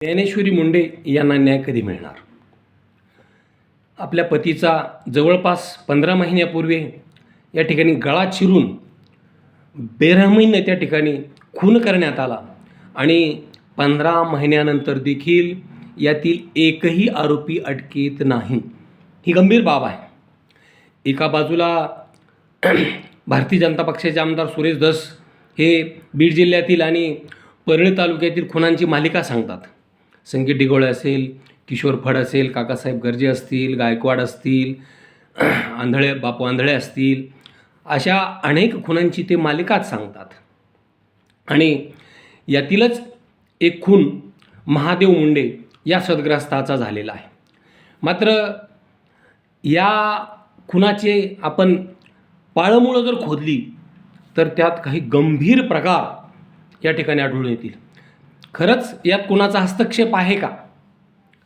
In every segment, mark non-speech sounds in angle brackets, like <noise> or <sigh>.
ज्ञानेश्वरी मुंडे यांना न्याय कधी मिळणार? आपल्या पतीचा जवळपास पंधरा महिन्यापूर्वी या ठिकाणी गळा चिरून बेरहमीनं त्या ठिकाणी खून करण्यात आला आणि पंधरा महिन्यानंतर देखील यातील एकही आरोपी अटकेत नाही. ही गंभीर बाब आहे. एका बाजूला <clears throat> भारतीय जनता पक्षाचे आमदार सुरेश धस हे बीड जिल्ह्यातील आणि परळी तालुक्यातील खुनांची मालिका सांगतात. संगीत डिगोळे असेल किशोर फड असेल काकासाहेब गर्जे असतील गायकवाड असतील <clears throat> आंधळे बापू आंधळे असतील अशा अनेक खुनांची ते मालिकाच सांगतात. आणि यातीलच एक खून महादेव मुंडे या सदग्रस्ताचा झालेला आहे. मात्र या खुनाचे आपण पाळमुळं जर खोदली तर त्यात काही गंभीर प्रकार या ठिकाणी आढळून येतील. खरंच यात कुणाचा हस्तक्षेप आहे का?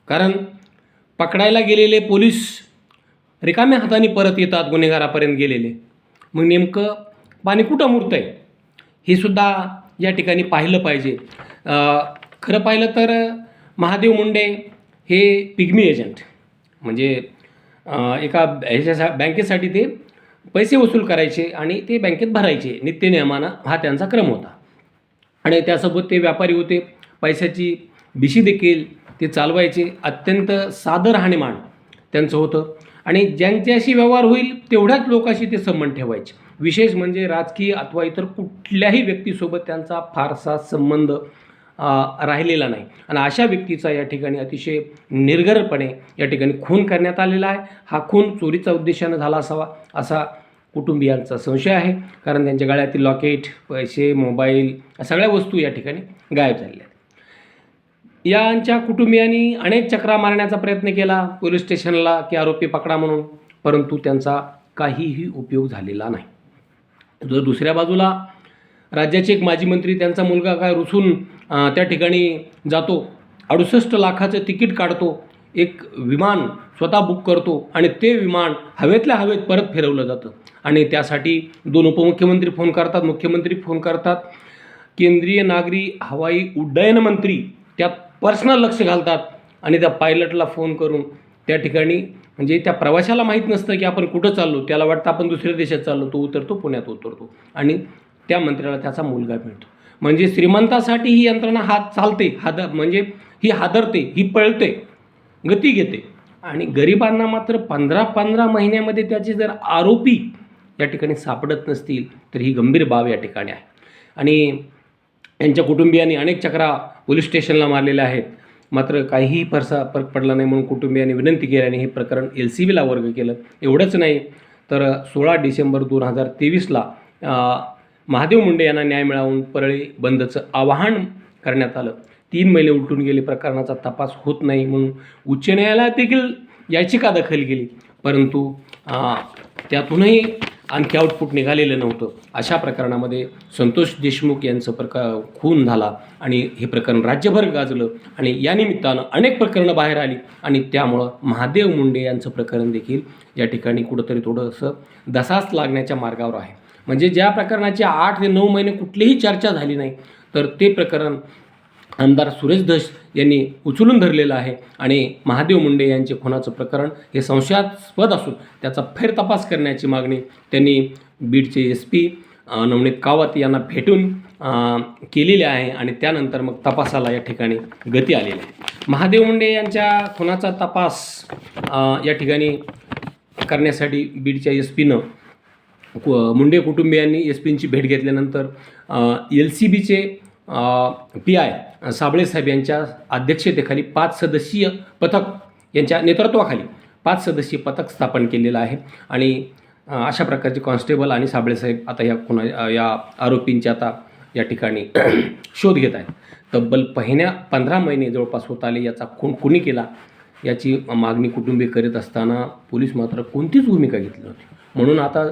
कारण पकडायला गेलेले पोलीस रिकाम्या हाताने परत येतात गुन्हेगारापर्यंत गेलेले. मग नेमकं पाणी कुठं मुरतं आहे हे सुद्धा या ठिकाणी पाहिलं पाहिजे. खरं पाहिलं तर महादेव मुंडे हे पिग्मी एजंट. म्हणजे एका ह्याच्या बँकेसाठी ते पैसे वसूल करायचे आणि ते बँकेत भरायचे. नित्यनियमानं हा त्यांचा क्रम होता. आणि त्यासोबत ते व्यापारी होते. पैशाची भिशी देखील ते चालवायचे अत्यंत सादर राहणीमान त्यांचं होतं. आणि ज्यांच्याशी व्यवहार होईल तेवढ्याच लोकांशी ते संबंध ठेवायचे. विशेष म्हणजे राजकीय अथवा इतर कुठल्याही व्यक्तीसोबत त्यांचा फारसा संबंध राहिलेला नाही. आणि अशा व्यक्तीचा या ठिकाणी अतिशय निर्गरपणे या ठिकाणी खून करण्यात आलेला आहे. हा खून चोरीचा उद्देशानं झाला असावा असा कुटुंबियांचा संशय आहे. कारण त्यांच्या गळ्यातील लॉकेट पैसे मोबाईल या सगळ्या वस्तू या ठिकाणी गायब झालेल्या आहेत. यांच्या कुटुंबियांनी अनेक चक्रा मारण्याचा प्रयत्न केला पोलीस स्टेशनला की आरोपी पकडा म्हणून. परंतु त्यांचा काहीही उपयोग झालेला नाही. जर दुसऱ्या बाजूला राज्याचे एक माजी मंत्री त्यांचा मुलगा काय रुसून त्या ठिकाणी जातो अडुसष्ट लाखाचं तिकीट काढतो एक विमान स्वतः बुक करतो आणि ते विमान हवेतल्या हवेत परत फिरवलं जातं. आणि त्यासाठी दोन उपमुख्यमंत्री फोन करतात मुख्यमंत्री फोन करतात. केंद्रीय नागरी हवाई उड्डयन मंत्री त्यात पर्सनल लक्ष घालतात आणि त्या पायलटला फोन करून त्या ठिकाणी म्हणजे त्या प्रवाशाला माहीत नसतं की आपण कुठं चाललो. त्याला वाटतं आपण दुसऱ्या देशात चाललो तो उतरतो पुण्यात उतरतो. आणि त्या मंत्र्याला त्याचा मुलगा मिळतो. म्हणजे श्रीमंतासाठी ही यंत्रणा हात चालते हाद म्हणजे ही हादरते ही पळते गती घेते. आणि गरिबांना मात्र पंधरा पंधरा महिन्यामध्ये त्याचे जर आरोपी या ठिकाणी सापडत नसतील तर ही गंभीर बाब या ठिकाणी आहे. आणि यांच्या कुटुंबियांनी अनेक चक्रा पोलीस स्टेशनला मारलेल्या आहेत. मात्र काहीही फरसा फरक पडला नाही म्हणून कुटुंबियांनी विनंती केली आणि हे प्रकरण एल सी बीला वर्ग केलं. एवढंच नाही तर सोळा डिसेंबर दोन हजार तेवीसला महादेव मुंडे यांना न्याय मिळावून परळी बंदचं आवाहन करण्यात आलं. तीन महिने उलटून गेले प्रकरणाचा तपास होत नाही म्हणून उच्च न्यायालयात देखील याचिका दखल केली. परंतु त्यातूनही आणखी आउटपुट निघालेलं नव्हतं. अशा प्रकरणामध्ये संतोष देशमुख यांचं प्रकार खून झाला आणि हे प्रकरण राज्यभर गाजलं आणि या निमित्तानं अनेक प्रकरणं बाहेर आली आणि त्यामुळं महादेव मुंडे यांचं प्रकरण देखील या ठिकाणी कुठंतरी थोडंसं दसाच लागण्याच्या मार्गावर आहे. म्हणजे ज्या प्रकरणाची आठ ते नऊ महिने कुठलीही चर्चा झाली नाही तर ते प्रकरण आमदार सुरेश धस यांनी उचलून धरलेलं आहे आणि महादेव मुंडे यांचे खुनाचं प्रकरण हे संशयास्पद असून त्याचा फेर तपास करण्याची मागणी त्यांनी बीडचे एस पी नवनीत कावत यांना भेटून केलेली आहे आणि त्यानंतर मग तपासाला या ठिकाणी गती आलेली आहे. महादेव मुंडे यांच्या खुनाचा तपास या ठिकाणी करण्यासाठी बीडच्या एस पीनं मुंडे कुटुंबियांनी एस पींची भेट घेतल्यानंतर एल सी बीचे पी आय साबळे साहेब यांच्या अध्यक्षतेखाली पाच सदस्यीय पथक यांच्या नेतृत्वाखाली पाच सदस्यीय पथक स्थापन केलेलं आहे. आणि अशा प्रकारचे कॉन्स्टेबल आणि साबळे साहेब आता या कुणा या आरोपींच्या आता या ठिकाणी <clears throat> शोध घेत आहेत. तब्बल पहिल्या पंधरा महिने जवळपास होत आले याचा खून कुणी केला याची मागणी कुटुंबीय करीत असताना पोलीस मात्र कोणतीच भूमिका घेतली नव्हती. म्हणून आता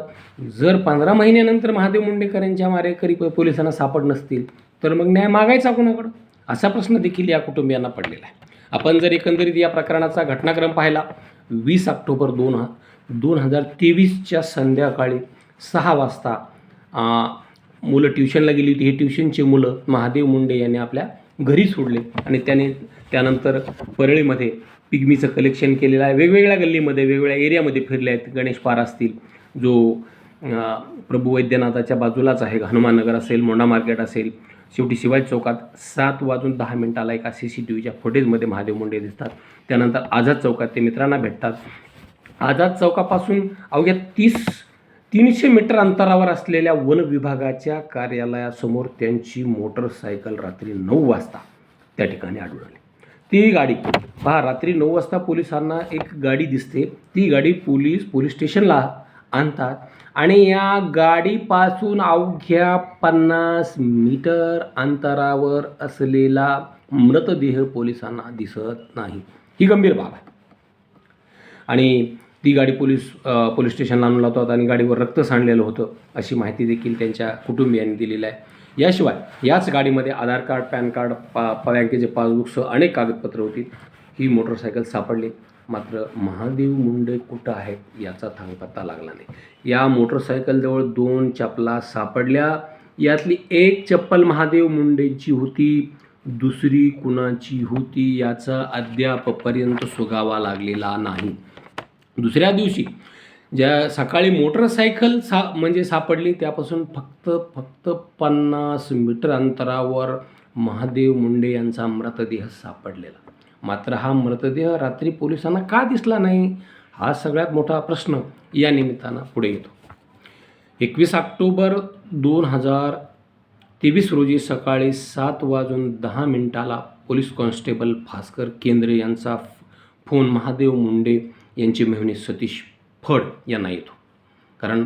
जर पंधरा महिन्यानंतर महादेव मुंडेकर यांच्या मारेकरी प- पोलिसांना सापड नसतील तर मग न्याय मागायचा कोणाकडं? असा प्रश्न देखील या कुटुंबियांना पडलेला आहे. आपण जर एकंदरीत या प्रकरणाचा घटनाक्रम पाहिला वीस ऑक्टोबर दोन हा दोन हजार तेवीसच्या संध्याकाळी सहा वाजता मुलं ट्युशनला गेली होती. हे ट्युशनचे मुलं महादेव मुंडे यांनी आपल्या घरी सोडले आणि त्याने त्यानंतर परळीमध्ये पिगमीचं कलेक्शन केलेलं आहे. वेगवेगळ्या गल्लीमध्ये वेगवेगळ्या एरियामध्ये फिरले आहेत. गणेश पार असतील जो प्रभू वैद्यनाथाच्या बाजूलाच आहे. हनुमाननगर असेल मोंडा मार्केट असेल शेवटी शिवाजी चौकात सात वाजून दहा मिनिटाला एका सी सी टी व्हीच्या फुटेजमध्ये महादेव मुंडे दिसतात. त्यानंतर आझाद चौकात ते मित्रांना भेटतात. आझाद चौकापासून अवघ्या तीस तीनशे मीटर अंतरावर असलेल्या वन विभागाच्या कार्यालयासमोर त्यांची मोटरसायकल रात्री नऊ वाजता त्या ठिकाणी आढळून आली. ती गाडी पहा रात्री नऊ वाजता पोलिसांना एक गाडी दिसते. ती गाडी पोलीस पोलीस स्टेशनला आणतात. आणि या गाडीपासून अवघ्या पन्नास मीटर अंतरावर असलेला मृतदेह पोलिसांना दिसत नाही. ही गंभीर बाब आहे. आणि ती गाडी पोलीस पोलीस स्टेशनला आणून लावतात आणि गाडीवर रक्त सांडलेलं होतं अशी माहिती देखील त्यांच्या कुटुंबियांनी दिलेली आहे. याशिवाय याच गाडीमध्ये आधार कार्ड पॅन कार्ड पा पा- बँकेचे पासबुकसह अनेक कागदपत्रं होती. ही मोटरसायकल सापडली. मात्र महादेव मुंडे कुठं आहेत याचा थांगपत्ता लागला नाही. या मोटरसायकलजवळ दोन चपला सापडल्या. यातली एक चप्पल महादेव मुंडेंची होती दुसरी कुणाची होती याचा अद्यापपर्यंत सुगावा लागलेला नाही. दुसऱ्या दिवशी ज्या सकाळी मोटरसायकल सा म्हणजे सापडली त्यापासून फक्त फक्त पन्नास मीटर अंतरावर महादेव मुंडे यांचा मृतदेह सापडलेला. मात्र हा मृतदेह रात्री पोलिसांना का दिसला नाही हा सगळ्यात मोठा प्रश्न या निमित्तानं पुढे येतो. एकवीस ऑक्टोबर दोन हजार तेवीस रोजी सकाळी सात वाजून दहा मिनिटाला पोलीस कॉन्स्टेबल भास्कर केंद्रे यांचा फोन महादेव मुंडे यांची मेहणी सतीश फड यांना येतो. कारण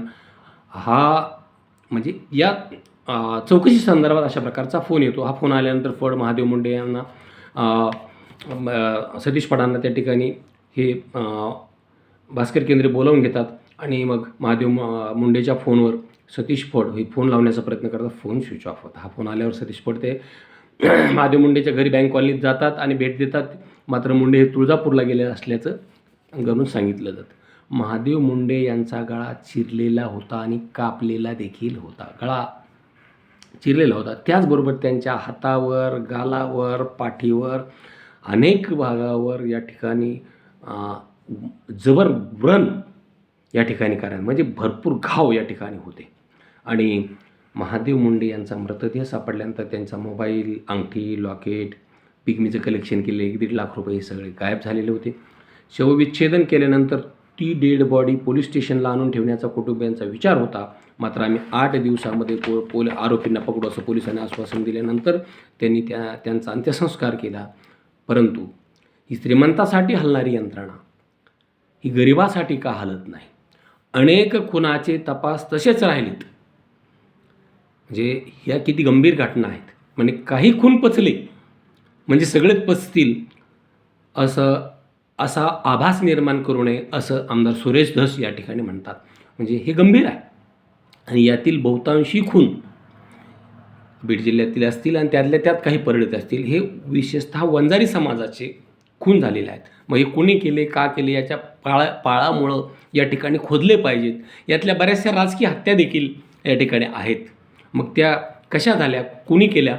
हा म्हणजे या चौकशी संदर्भात अशा प्रकारचा फोन येतो. हा फोन आल्यानंतर फड महादेव मुंडे यांना सतीश फडांना त्या ठिकाणी हे भास्कर केंद्रे बोलावून घेतात आणि मग महादेव मुंडेच्या फोनवर सतीश फड हे फोन लावण्याचा प्रयत्न करतात. फोन स्विच ऑफ होता. हा फोन आल्यावर सतीश फड ते <clears throat> महादेव मुंडेच्या घरी बँक कॉलनीत जातात आणि भेट देतात. मात्र मुंडे हे तुळजापूरला गेले असल्याचं घरून सांगितलं जातं. महादेव मुंडे यांचा गळा चिरलेला होता आणि कापलेला देखील होता. गळा चिरलेला होता. त्याचबरोबर त्यांच्या हातावर गालावर पाठीवर अनेक भागावर या ठिकाणी जबर व्रण या ठिकाणी कारण म्हणजे भरपूर घाव या ठिकाणी होते. आणि महादेव मुंडे यांचा मृतदेह सापडल्यानंतर त्यांचा मोबाईल अंगठी लॉकेट पिकमीचं कलेक्शन केले एक दीड लाख रुपये हे सगळे गायब झालेले होते. शवविच्छेदन केल्यानंतर ती डेड बॉडी पोलीस स्टेशनला आणून ठेवण्याचा कुटुंबियांचा विचार होता. मात्र आम्ही आठ दिवसामध्ये पो पोल आरोपींना पकडू असं पोलिसांनी आश्वासन दिल्यानंतर त्यांनी त्या त्यांचा अंत्यसंस्कार केला. परंतु ही श्रीमंतासाठी हलणारी यंत्रणा ही गरिबासाठी का हलत नाही? अनेक खुनाचे तपास तसेच राहिलेत. म्हणजे ह्या किती गंभीर घटना आहेत. म्हणजे काही खून पचले म्हणजे सगळेच पचतील असं असा आभास निर्माण करू नये असं आमदार सुरेश धस या ठिकाणी म्हणतात. म्हणजे हे गंभीर आहे. आणि यातील बहुतांशी खून बीड जिल्ह्यातील असतील आणि त्यातल्या त्यात काही परिणत असतील हे विशेषतः वंजारी समाजाचे खून झालेले आहेत. मग हे कोणी केले का केले याच्या पाळा पाळामुळं या ठिकाणी खोदले पाहिजेत. यातल्या बऱ्याचशा राजकीय हत्या देखील या ठिकाणी आहेत. मग त्या कशा झाल्या कोणी केल्या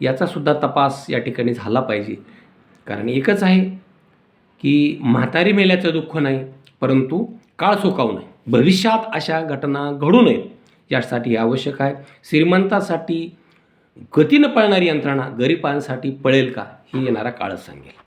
याचासुद्धा तपास या ठिकाणी झाला पाहिजे. कारण एकच आहे की म्हातारी मेल्याचं दुःख नाही परंतु काळ सोकावू नये. भविष्यात अशा घटना घडू नयेत यासाठी आवश्यक आहे. श्रीमंतासाठी गतीनं पळणारी यंत्रणा गरिबांसाठी पळेल का? हे येणारा काळच सांगेल.